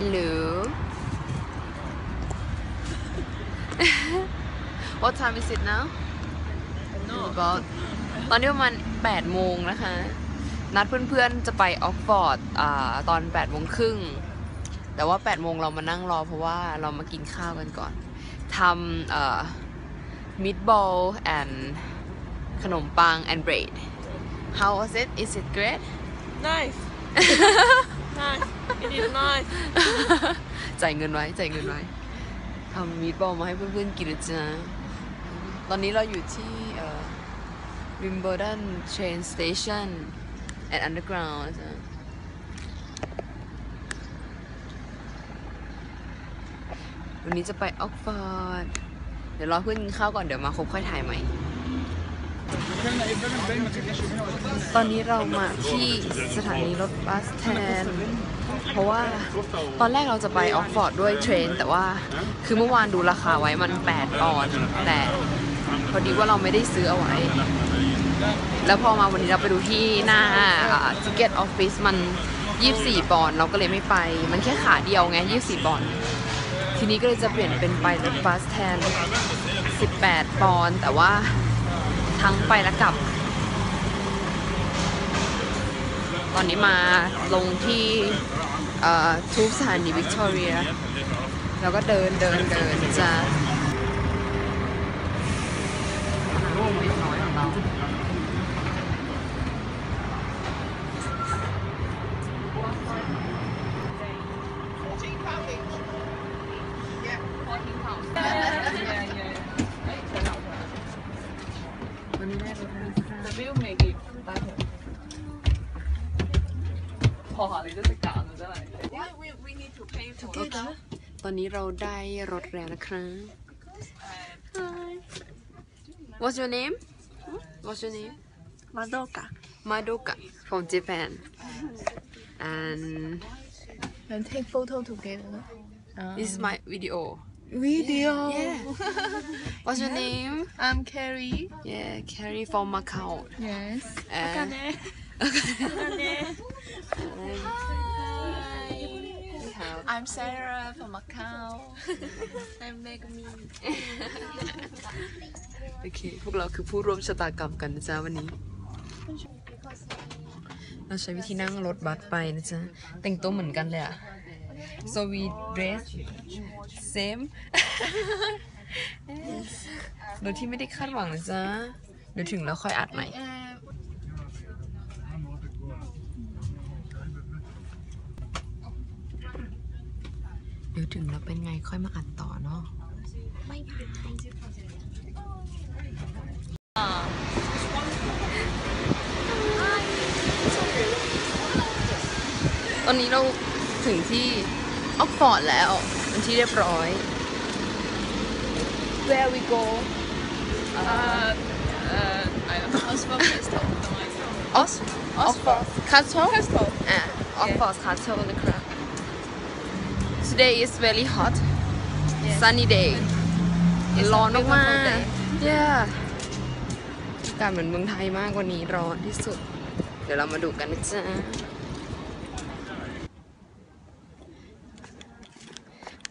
Hello What time is it now About ตอนนี้ประมาณ8โมงนะคะ นัดเพื่อนๆจะไปออกฟอร์ดอ่าตอน8โมงครึ่ง แต่ว่า8โมงเรามานั่งรอเพราะว่าเรามากินข้าวกันก่อน ทำเอ่อ meatball and ขนมปัง and bread How was it? Is it great? Nice. Nice. It is nice. จ่ายเงินไว้จ่ายเงินไว้ทำมีดบอลมาให้เพื่อนๆกินนะจ๊ะตอนนี้เราอยู่ที่เอ่อ Wimbledon Train Station at Underground นะจ๊ะวันนี้จะไปออกฟอร์ด เดี๋ยวรอเพื่อนกินข้าวก่อนเดี๋ยวมาคบค่อยถ่ายใหม่ ตอนนี้เรามาที่สถานีรถบัสแทน เพราะว่าตอนแรกเราจะไปออกฟอร์ดด้วยเทรน แต่ว่าคือเมื่อวานดูราคาไว้มัน8ปอนด์แต่พอดีว่าเราไม่ได้ซื้อเอาไว้ แล้วพอมาวันนี้เราไปดูที่หน้าทิเก็ตออฟฟิศมัน 24 ปอนด์เราก็เลยไม่ไป มันแค่ขาเดียวไง 24 ปอนด์ทีนี้ก็เลยจะเปลี่ยนเป็นไปรถบัสแทน 18 ปอนด์แต่ว่า ทั้งไปและกลับ ตอนนี้มาลงที่ทูบสถานีวิกตอเรีย แล้วก็เดินเดินเดินจะเล็กน้อยของเราวันนี้ได้รถแล้วค่ะ The view make it better. พอหาเลยจะกล่าวจะอะไร We we need to pay for โอเค ต อนนี้เราได้รถแล้วนะครับ Hi What's your name What's your name Madoka. Madoka from Japan and And take photo together. this is my video Video. Yeah What's your name I'm Carrie. Yeah Carrie from Macau Yes. and I'm Sarah from Macau. I'm Megami. โอเค พวกเราคือผู้ร่วมชะตากรรมกันนะจ๊ะวันนี้ เราใช้วิธีนั่งรถบัสไปนะจ๊ะ แต่งตัวเหมือนกันเลยอะ so we dress same โดยที่ไม่ได้คาดหวังนะจ๊ะ เดี๋ยวถึงแล้วค่อยอัดใหม่ เดี๋ยวถึงแล้วเป็นไงค่อยมาอัดต่อเนาะตอนนี้เราถึงที่ออกฟอร์ดแล้วเป็นที่เรียบร้อย Where we go Uh, uh, I don't know. Osborne Castle. Os Oxford Castle Castle. อะ Oxford Castle นะครับ Today is very hot sunny day ร้อนมากๆ yeah อากาศเหมือนเมืองไทยมากกว่านี้ร้อนที่สุด เดี๋ยวเรามาดูกันนะจ๊ะ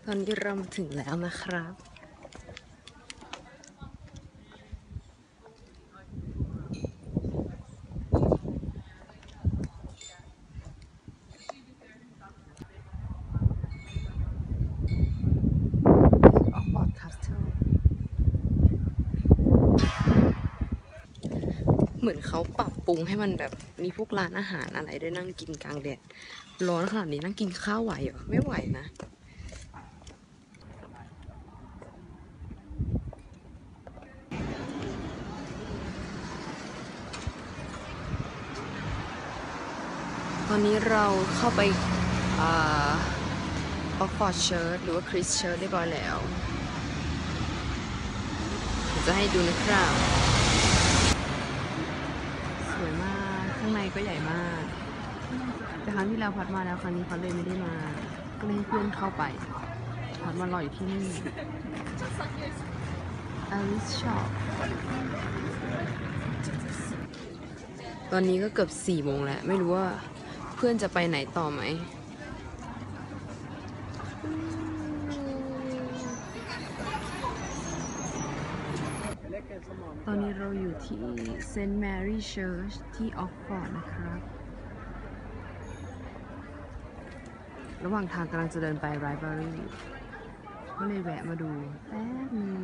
ตอนนี้เรามาถึงแล้วนะครับ ออกบอร์ดคาสเทิล เหมือนเขาปรับปรุงให้มันแบบมีพวกร้านอาหารอะไรได้นั่งกินกลางแดดร้อนขนาดนี้นั่งกินข้าวไหวเหรอไม่ไหวนะตอนนี้เราเข้าไปออกฟอร์ดเชิร์ตหรือว่าคริสเชิร์ตเรียบร้อยแล้ว จะให้ดูนะครับ สวยมาก ข้างใน ก็ใหญ่มาก แต่ครั้งที่แล้วพัดมาแล้วครั้งนี้พัดเลยไม่ได้มา ก็เลยให้เพื่อนเข้าไป พัดมารออยู่ที่นี่ Alice Shop ตอนนี้ก็เกือบสี่โมงแล้ว ไม่รู้ว่าเพื่อนจะไปไหนต่อไหม ตอนนี้เราอยู่ที่ St. Mary Church ที่ออกฟอร์ดนะครับ ระหว่างทางกำลังจะเดินไป Library ก็เลยแวะมาดูแป๊บนึง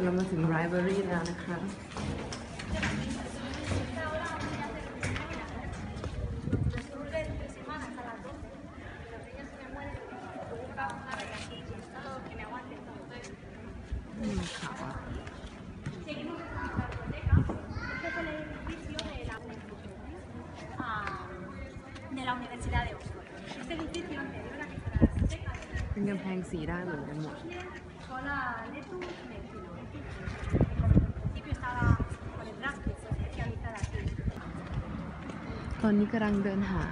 เรามาถึง Library แล้วนะครับ อืมขาวอะ ah, de la Universidad de Oxford. Este edificio anterior a que se las secas เป็นกำแพงสีได้เหมือนกันหมด con la Letus Medicina. En principio estaba con el Rasmus especializada aquí. ตอนนี้กำลังเดินหา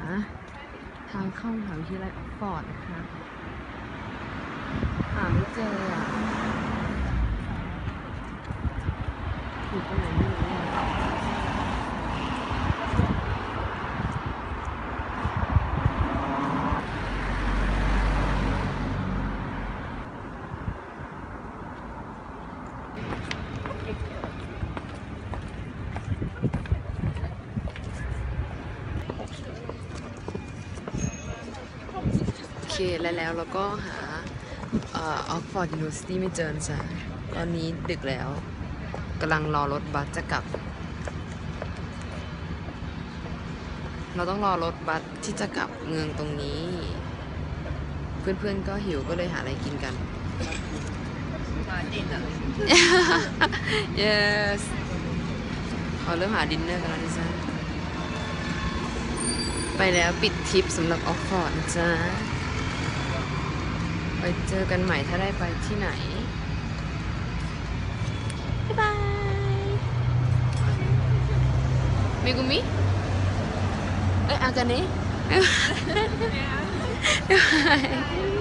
ทางเข้ามหาวิทยาลัยออกฟอร์ดนะครับหาไม่เจออะอยู่ตรงไหนไม่รู้อะ โอเคแล้วแล้วเราก็หาออกฟอร์ดยูนิเวอร์ซิตี้ไม่เจอจ้ะตอนนี้ดึกแล้วกำลังรอรถบัสจะกลับ เราต้องรอรถบัสที่จะกลับเมืองตรงนี้ เพื่อนๆก็หิวก็เลยหาอะไรกินกัน yes เขาเริ่มหาดินเนอร์กันแล้วจ๊ะไปแล้วปิดทริปสำหรับออกฟอร์ดจ๊ะ ไปเจอกันใหม่ถ้าได้ไปที่ไหน บ๊ายบายมิกุมิ เอ้ยอากาเนะบ๊ายบาย